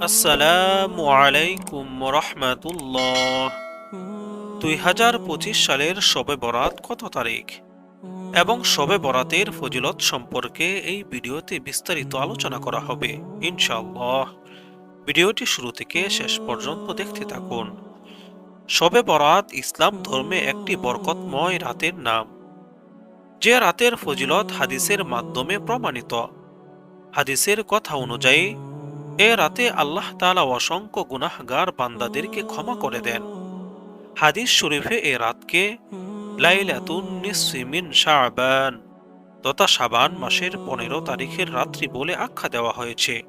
আসসালামু আলাইকুম রহমাতুল্লাহ। দুই হাজার পঁচিশ সালের শবে বরাত কত তারিখ? এবং শবে বরাতের ফজিলত সম্পর্কে এই ভিডিওতে বিস্তারিত আলোচনা করা হবে, ইনশাআল্লাহ। ভিডিওটি শুরু থেকে শেষ পর্যন্ত দেখতে থাকুন। শবে বরাত ইসলাম ধর্মে একটি বরকতময় রাতের নাম। যে রাতের ফজিলত হাদিসের মাধ্যমে প্রমাণিত। হাদিসের কথা অনুযায়ী এ রাতে আল্লাহ তালা অসংখ্য গুনাহগার বান্দাদেরকে ক্ষমা করে দেন। হাদিস শরীফে এ রাতকে তথা শাবান মাসের পনেরো তারিখের রাত্রি বলে আখ্যা দেওয়া হয়েছে।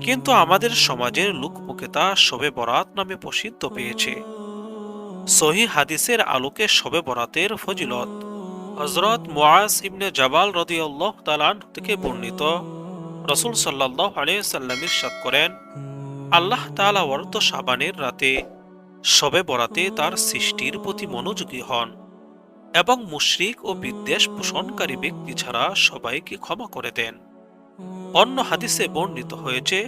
কিন্তু আমাদের সমাজের লোকমুখে তা শবে বরাত নামে প্রসিদ্ধ পেয়েছে। সহি হাদিসের আলোকে শবে বরাতের ফজিলত হজরত মুআজ ইবনে জাবাল রদিয়াল্লাহ তালান থেকে বর্ণিত রসুল সাল্লাহ আলিয়াল্লাম ইরশাদ করেন, আল্লাহ তালা অর্থ সাবানের রাতে শবে বরাতে তার সৃষ্টির প্রতি মনোযোগী হন এবং মুশরিক ও বিদ্বেষ পোষণকারী ব্যক্তি ছাড়া সবাইকে ক্ষমা করে দেন। অন্য হাদিসে বর্ণিত হয়েছে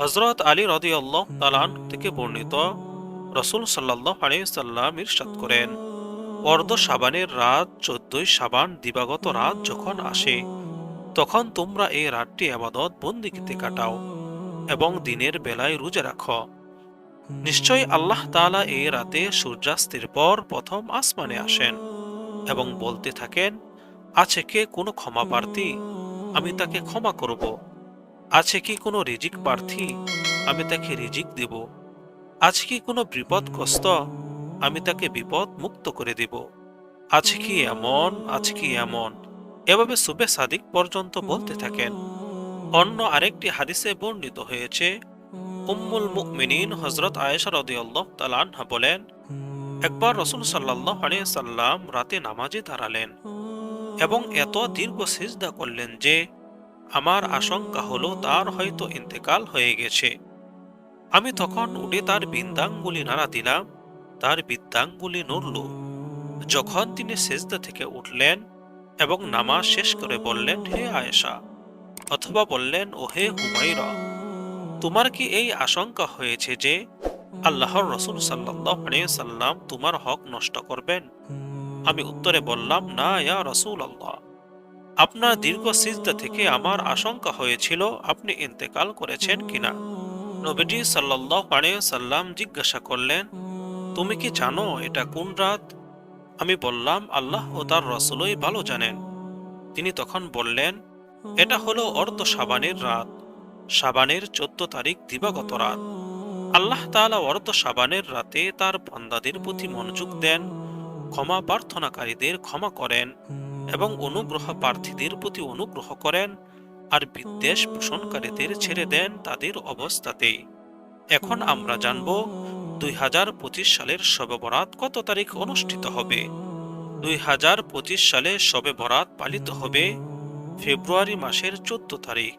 হজরত আলী রদি আল্লাহ তালান থেকে বর্ণিত, রসুল সাল্লাহ আলিয়াল্লাম ইরশাদ করেন, অর্ধ সাবানের রাত চোদ্দই সাবান দিবাগত রাত যখন আসে তখন তোমরা এই রাতটি আবাদত বন্দিকিতে কাটাও এবং দিনের বেলায় রোজা রাখো। নিশ্চয় আল্লাহ তাআলা এই রাতে সূর্যাস্তের পর প্রথম আসমানে আসেন এবং বলতে থাকেন, আছে কে কোনো ক্ষমা প্রার্থী? আমি তাকে ক্ষমা করব। আছে কি কোনো রিজিক প্রার্থী? আমি তাকে রিজিক দেব। আছে কি কোনো বিপদগ্রস্ত? আমি তাকে বিপদ মুক্ত করে দেব। আছে কি এমন? আছে কি এমন? এভাবে সুবে সাদিক পর্যন্ত বলতে থাকেন। অন্য আরেকটি হাদিসে বর্ণিত হয়েছে, উম্মুল মুকমিনিন হজরত আয়েশা রদিয়াল্লাহ তালানহা বলেন, একবার রসুল সাল্লাহ সাল্লাম রাতে নামাজে দাঁড়ালেন এবং এত দীর্ঘ সিজদা করলেন যে আমার আশঙ্কা হলো তার হয়তো ইন্তেকাল হয়ে গেছে। আমি তখন উঠে তার বিন্দাঙ্গুলি নাড়া দিলাম, তার বিদ্যাঙ্গুলি নড়ল। যখন তিনি সেজদা থেকে উঠলেন এবং নামাজ শেষ করে বললেন, হে আয়েশা। অথবা বললেন ও হে হুমাইরা তোমার কি এই আশঙ্কা হয়েছে যে আল্লাহর রসুল সাল্লাম তোমার হক নষ্ট করবেন? আমি উত্তরে বললাম, না, ইয়া রসুল আল্লাহ আপনার দীর্ঘ সিজদা থেকে আমার আশঙ্কা হয়েছিল, আপনি ইন্তেকাল করেছেন কিনা? নবীজি সাল্লাহ সাল্লাম জিজ্ঞাসা করলেন, তুমি কি জানো এটা কোন রাত? আমি বললাম, আল্লাহ ও তার রসুলই ভালো জানেন। তিনি তখন বললেন, এটা হলো অর্ধ সাবানের রাত। সাবানের চোদ্দ তারিখ দিবাগত রাত। আল্লাহ তাআলা অর্ধ সাবানের রাতে তার বন্দাদের প্রতি মনোযোগ দেন, ক্ষমা প্রার্থনাকারীদের ক্ষমা করেন এবং অনুগ্রহ প্রার্থীদের প্রতি অনুগ্রহ করেন আর বিদ্বেষ পোষণকারীদের ছেড়ে দেন তাদের অবস্থাতেই। এখন আমরা জানব দুই হাজার পঁচিশ সালের শবে বরাত কত তারিখ অনুষ্ঠিত হবে? দুই হাজার পঁচিশ সালে শবে বরাত পালিত হবে ফেব্রুয়ারি মাসের চোদ্দ তারিখ,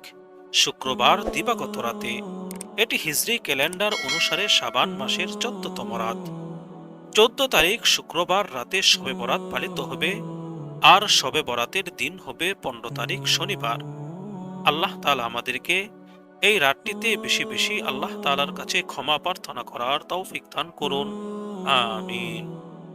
শুক্রবার দিবাগত রাতে। এটি হিজরি ক্যালেন্ডার অনুসারে সাবান মাসের চোদ্দতম রাত। চোদ্দ তারিখ শুক্রবার রাতে শবে বরাত পালিত হবে, আর শবে বরাতের দিন হবে পনেরো তারিখ শনিবার। আল্লাহ তালা আমাদেরকে এই রাতটিতে বেশি বেশি আল্লাহ তালার কাছে ক্ষমা প্রার্থনা করার তৌফিক দান করুন। আমিন।